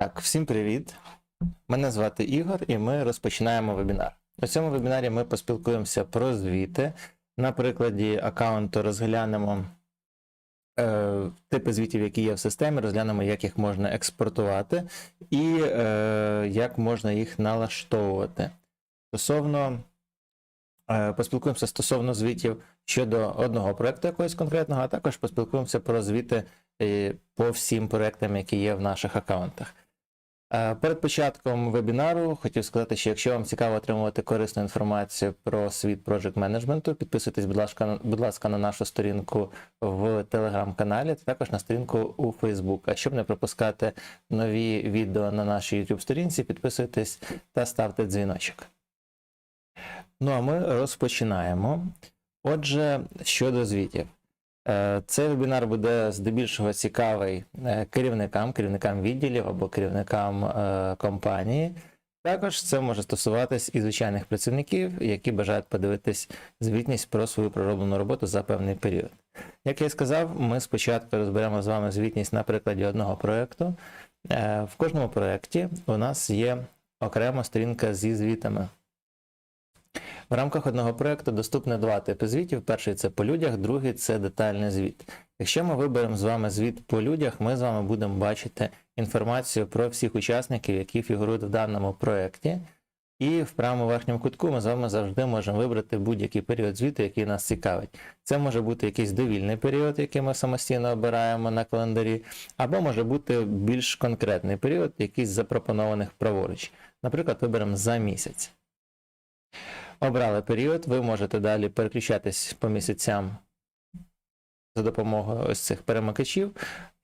Так, всім привіт. Мене звати Ігор, і ми розпочинаємо вебінар. У цьому вебінарі ми поспілкуємося про звіти. На прикладі аккаунту розглянемо е, типи звітів, які є в системі, розглянемо, як їх можна експортувати і е, як можна їх налаштовувати. Стосовно е, поспілкуємося стосовно звітів щодо одного проекту якогось конкретного, а також поспілкуємося про звіти е, по всім проектам, які є в наших аккаунтах. Е, Перед початком вебінару хотів сказати, що якщо вам цікаво отримувати корисну інформацію про світ Project Management, підписуйтесь, будь ласка, будь ласка, на нашу сторінку в телеграм-каналі, та також на сторінку у Facebook. А щоб не пропускати нові відео на нашій YouTube сторінці, підписуйтесь та ставте дзвіночок. Ну а ми розпочинаємо. Отже, щодо звітів. Е, Цей вебінар буде здебільшого цікавий е, керівникам, керівникам відділів або керівникам е, компанії. Також це може стосуватись і звичайних працівників, які бажають подивитись звітність про свою пророблену роботу за певний період. Як я сказав, ми спочатку розберемо з вами звітність на прикладі одного проєкту. В кожному проєкті у нас є окрема сторінка зі звітами. В рамках одного проєкту доступно два типи звітів. Перший це по людях, другий це детальний звіт. Якщо ми виберемо з вами звіт по людях, ми з вами будемо бачити інформацію про всіх учасників, які фігурують в даному проєкті. І в правому верхньому кутку ми з вами завжди можемо вибрати будь-який період звіту, який нас цікавить. Це може бути якийсь довільний період, який ми самостійно обираємо на календарі, або може бути більш конкретний період, якийсь запропонованих праворуч. Наприклад, виберемо за місяць. Обрали період, ви можете далі переключатись по місяцям за допомогою ось цих перемикачів.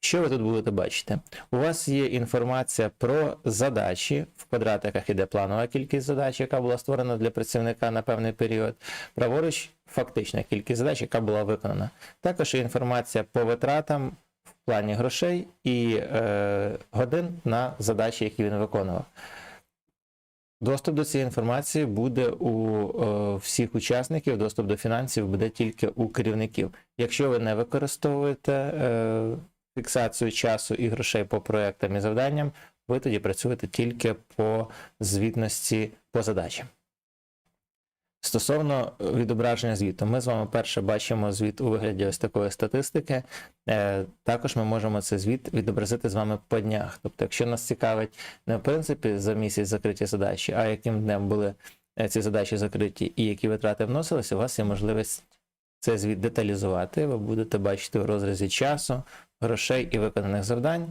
Що ви тут будете бачити? У вас є інформація про задачі, в квадратиках іде планова кількість задач, яка була створена для працівника на певний період. Праворуч фактична кількість задач, яка була виконана. Також інформація по витратам в плані грошей і е, годин на задачі, які він виконував. Доступ до цієї інформації буде у е, всіх учасників, доступ до фінансів буде тільки у керівників. Якщо ви не використовуєте е, фіксацію часу і грошей по проектам і завданням, ви тоді працюєте тільки по звітності по задачам. Стосовно відображення звіту, ми з вами перше бачимо звіт у вигляді ось такої статистики. Е, Також ми можемо цей звіт відобразити з вами по днях. Тобто, якщо нас цікавить не в принципі за місяць закриті задачі, а яким днем були е, ці задачі закриті і які витрати вносилися, у вас є можливість цей звіт деталізувати. Ви будете бачити в розрізі часу, грошей і виконаних завдань.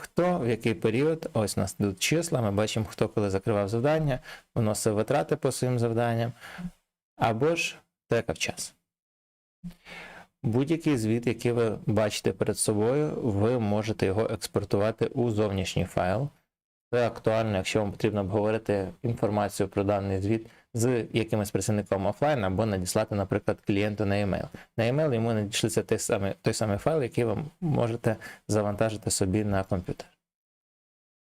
Хто в який період, ось у нас тут числа, ми бачимо, хто коли закривав завдання, вносив витрати по своїм завданням, або ж текав час. Будь-який звіт, який ви бачите перед собою, ви можете його експортувати у зовнішній файл. Це актуально, якщо вам потрібно обговорити інформацію про даний звіт з якимось працівником офлайн або надіслати, наприклад, клієнту на e-mail. На e-mail йому надішлеться той самий, той самий файл, який ви можете завантажити собі на комп'ютер.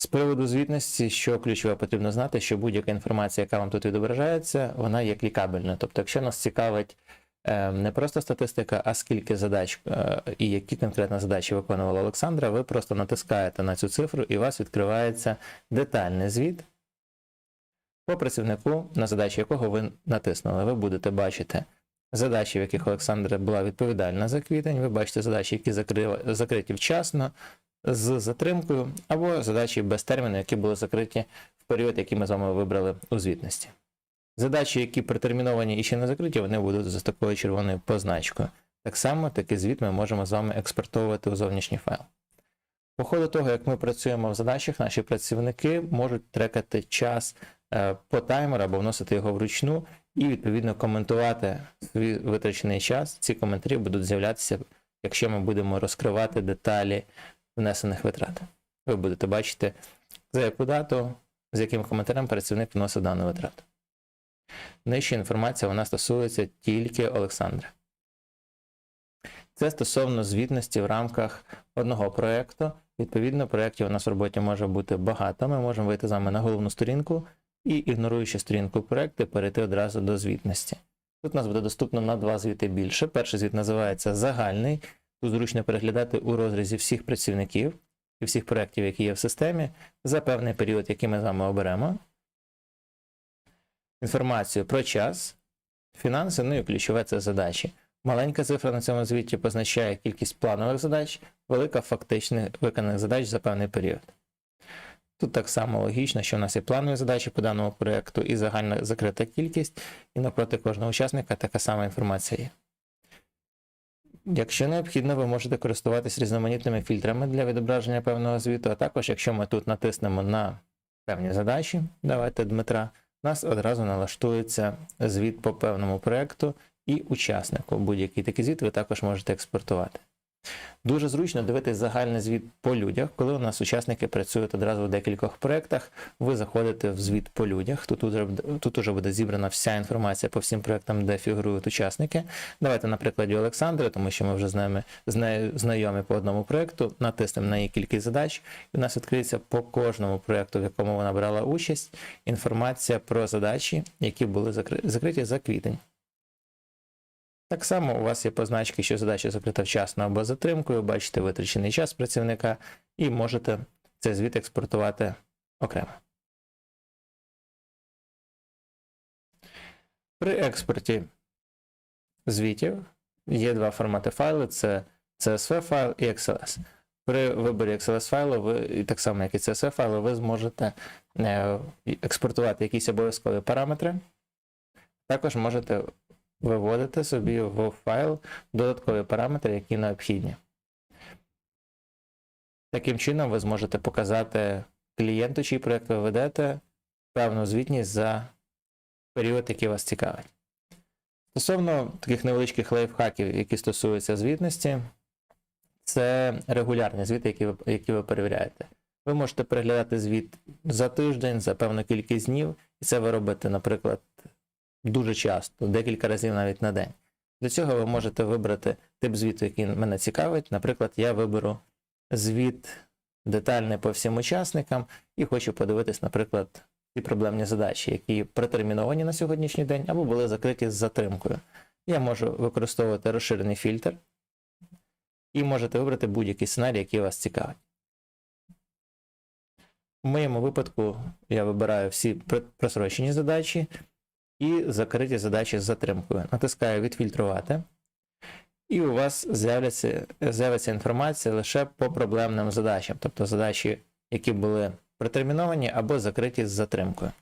З приводу звітності, що ключове потрібно знати, що будь-яка інформація, яка вам тут відображається, вона є клікабельною. Тобто, якщо нас цікавить е, не просто статистика, а скільки задач е, і які конкретно задачі виконувала Олександра, ви просто натискаєте на цю цифру і у вас відкривається детальний звіт по працівнику, на задачі якого ви натиснули. Ви будете бачити задачі, в яких Олександра була відповідальна за квітень. Ви бачите задачі, які закриті вчасно, з затримкою, або задачі без терміну, які були закриті в період, який ми з вами вибрали у звітності. Задачі, які протерміновані і ще не закриті, вони будуть за такою червоною позначкою. Так само такий звіт ми можемо з вами експортовувати у зовнішній файл. По ходу того, як ми працюємо в задачах, наші працівники можуть трекати час е, по таймеру або вносити його вручну і відповідно коментувати свій витрачений час. Ці коментарі будуть з'являтися, якщо ми будемо розкривати деталі внесених витрат. Ви будете бачити, за яку дату, з яким коментарем працівник вносив дану витрату. Нижча інформація вона стосується тільки Олександра. Це стосовно звітності в рамках одного проєкту. Відповідно, проєктів у нас в роботі може бути багато. Ми можемо вийти з вами на головну сторінку і, ігноруючи сторінку проєкту, перейти одразу до звітності. Тут у нас буде доступно на два звіти більше. Перший звіт називається загальний. Тут зручно переглядати у розрізі всіх працівників. і всіх проєктів, які є в системі, за певний період, який ми з вами оберемо. Інформацію про час, фінанси, ну і ключове це задачі. Маленька цифра на цьому звіті позначає кількість планових задач, велика фактичних виконаних задач за певний період. Тут так само логічно, що в нас є планові задачі по даному проєкту і загальна закрита кількість, і навпроти кожного учасника така сама інформація є. Якщо необхідно, ви можете користуватись різноманітними фільтрами для відображення певного звіту, а також, якщо ми тут натиснемо на певні задачі, давайте Дмитра, нас одразу налаштується звіт по певному проєкту і учаснику. Будь-який такий звіт ви також можете експортувати. Дуже зручно дивитись загальний звіт по людях, коли у нас учасники працюють одразу в декількох проєктах. Ви заходите в звіт по людях. Тут уже, тут уже буде зібрана вся інформація по всім проєктам, де фігурують учасники. Давайте на прикладі Олександри, тому що ми вже з ними з знайомі по одному проєкту. Натиснемо на її кількість задач, і у нас відкриється по кожному проєкту, в якому вона брала участь, інформація про задачі, які були закри- закриті за квітень. Так само у вас є позначки, що задача закрита вчасно або затримкою, бачите витрачений час працівника і можете цей звіт експортувати окремо. При експорті звітів є два формати файлу: це CSV файл і XLS. При виборі XLS файлу, ви, так само, як і CSV файлу, ви зможете е, експортувати якісь обов'язкові параметри. Також можете виводити собі в файл додаткові параметри, які необхідні. Таким чином, ви зможете показати клієнту, чий проєкт ви ведете, певну звітність за період, який вас цікавить. Стосовно таких невеличких лайфхаків, які стосуються звітності, це регулярні звіти, які ви, які ви перевіряєте. Ви можете переглядати звіт за тиждень, за певну кількість днів, і це ви робите, наприклад, дуже часто, декілька разів навіть на день. Для цього ви можете вибрати тип звіту, який мене цікавить. Наприклад, я виберу звіт детальний по всім учасникам і хочу подивитись, наприклад, ті проблемні задачі, які протерміновані на сьогоднішній день або були закриті з затримкою. Я можу використовувати розширений фільтр і можете вибрати будь-який сценарій, який вас цікавить. В моєму випадку я вибираю всі просрочені задачі і закриті задачі з затримкою. Натискаю відфільтрувати, і у вас з'являться, з'явиться інформація лише по проблемним задачам, тобто задачі, які були протерміновані або закриті з затримкою.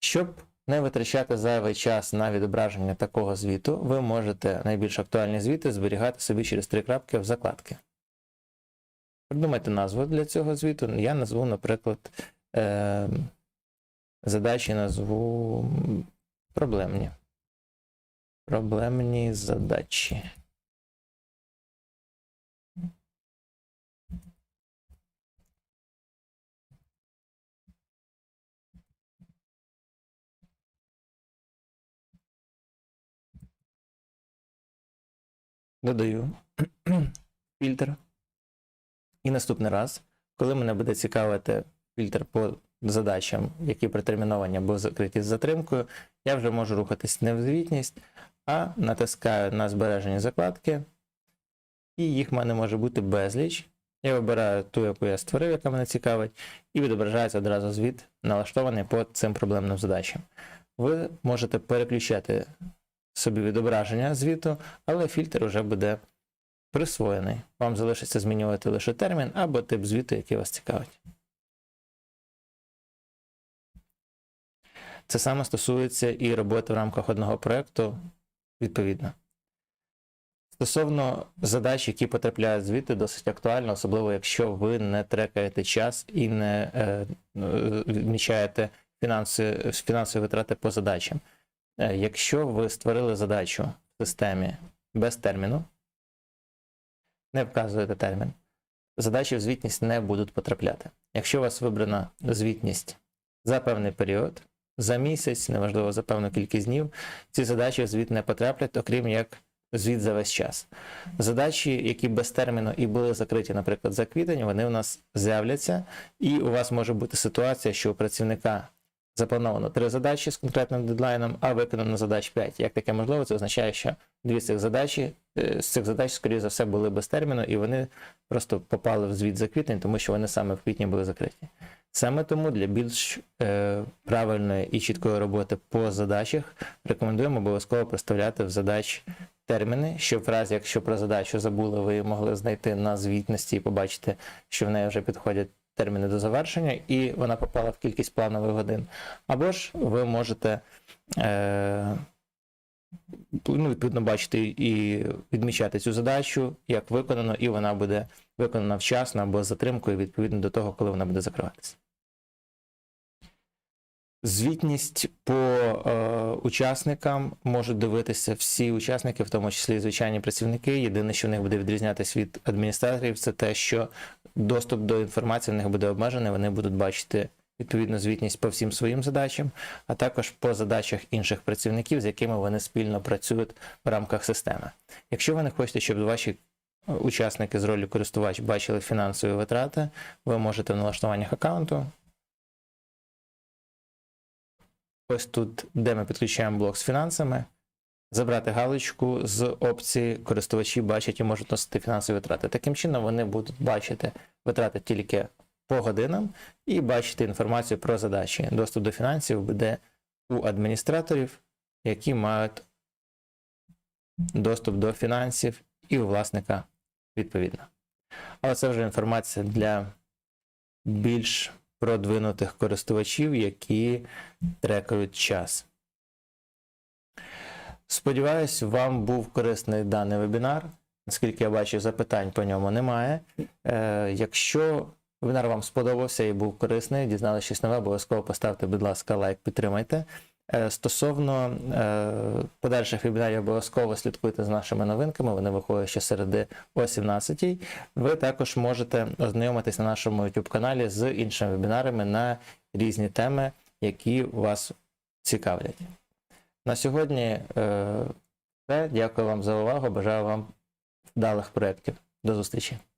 Щоб не витрачати зайвий час на відображення такого звіту, ви можете найбільш актуальні звіти зберігати собі через три крапки в закладки. Придумайте назву для цього звіту. Я назву, наприклад, е, задачі назву проблемні. Проблемні задачі. Додаю фільтр. І наступний раз, коли мене буде цікавити фільтр по задачам, які протерміновані або закриті з затримкою, я вже можу рухатись не в звітність, а натискаю на збережені закладки, і їх в мене може бути безліч. Я вибираю ту, яку я створив, яка мене цікавить, і відображається одразу звіт, налаштований по цим проблемним задачам. Ви можете переключати собі відображення звіту, але фільтр вже буде присвоєний. Вам залишиться змінювати лише термін або тип звіту, який вас цікавить. Це саме стосується і роботи в рамках одного проєкту відповідно. Стосовно задач, які потрапляють звідти, досить актуально, особливо якщо ви не трекаєте час і не е, е, відмічаєте фінанси, фінансові витрати по задачам. Е, якщо ви створили задачу в системі без терміну, не вказуєте термін, задачі в звітність не будуть потрапляти. Якщо у вас вибрана звітність за певний період, за місяць, неважливо за певну кількість днів, ці задачі в звіт не потраплять, окрім як звіт за весь час. Задачі, які без терміну і були закриті, наприклад, за квітень, вони у нас з'являться, і у вас може бути ситуація, що у працівника заплановано три задачі з конкретним дедлайном, а виконано задач 5. Як таке можливо, це означає, що дві з цих задачі, е, з цих задач, скоріше за все, були без терміну, і вони просто попали в звіт за квітень, тому що вони саме в квітні були закриті. Саме тому для більш е, правильної і чіткої роботи по задачах рекомендуємо обов'язково проставляти в задач терміни, щоб в разі, якщо про задачу забули, ви могли знайти на звітності і побачити, що в неї вже підходять терміни до завершення, і вона попала в кількість планових годин. Або ж ви можете е, ну, відповідно бачити і відмічати цю задачу, як виконано, і вона буде виконана вчасно або з затримкою відповідно до того, коли вона буде закриватися. Звітність по е, учасникам можуть дивитися всі учасники, в тому числі і звичайні працівники. Єдине, що в них буде відрізнятися від адміністраторів, це те, що доступ до інформації в них буде обмежений. Вони будуть бачити відповідну звітність по всім своїм задачам, а також по задачах інших працівників, з якими вони спільно працюють в рамках системи. Якщо ви не хочете, щоб ваші учасники з ролі користувач бачили фінансові витрати, ви можете в налаштуваннях аккаунту ось тут, де ми підключаємо блок з фінансами, забрати галочку з опції користувачі бачать і можуть носити фінансові витрати. Таким чином вони будуть бачити витрати тільки по годинам і бачити інформацію про задачі. Доступ до фінансів буде у адміністраторів, які мають доступ до фінансів і у власника відповідно. Але це вже інформація для більш продвинутих користувачів, які трекають час. Сподіваюсь, вам був корисний даний вебінар. Наскільки я бачу, запитань по ньому немає. Е, якщо вебінар вам сподобався і був корисний, дізналися щось нове, обов'язково поставте, будь ласка, лайк, підтримайте. Е, Стосовно е, подальших вебінарів, обов'язково слідкуйте з нашими новинками. Вони виходять щосереди о 17 Ви також можете ознайомитись на нашому YouTube каналі з іншими вебінарами на різні теми, які вас цікавлять. На сьогодні е, все. Дякую вам за увагу. Бажаю вам вдалих проєктів. До зустрічі!